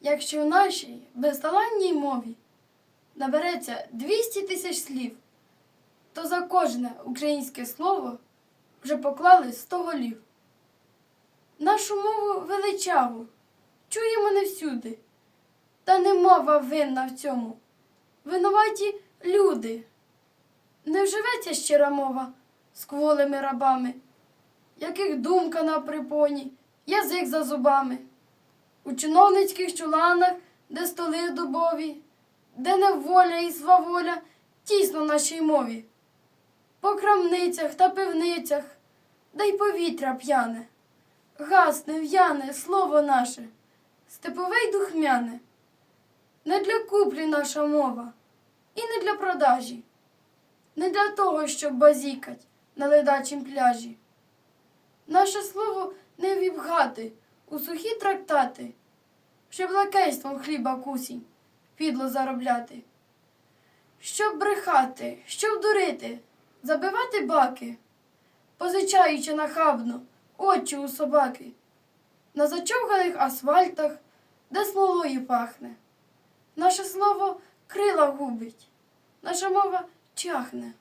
якщо в нашій безталанній мові набереться 200 тисяч слів, то за кожне українське слово вже поклали 100 голів. Нашу мову величаву чуємо не всюди, та не мова винна в цьому. Винуваті люди. Не вживеться щира мова з кволими рабами, яких думка на припоні, язик за зубами. У чиновницьких чуланах, де столи дубові, де неволя і сваволя тісно нашій мові. По крамницях та пивницях, де й повітря п'яне, гасне, в'яне слово наше, степове й духмяне. Не для куплі наша мова, і не для продажі, не для того, щоб базікать на ледачім пляжі. Наше слово не віпгати у сухі трактати, щоб лакейством хліба кусінь підло заробляти, щоб брехати, щоб дурити, забивати баки, позичаючи нахабно очі у собаки, на зачовганих асфальтах, де смолою пахне. Наше слово крила губить, наша мова чахне.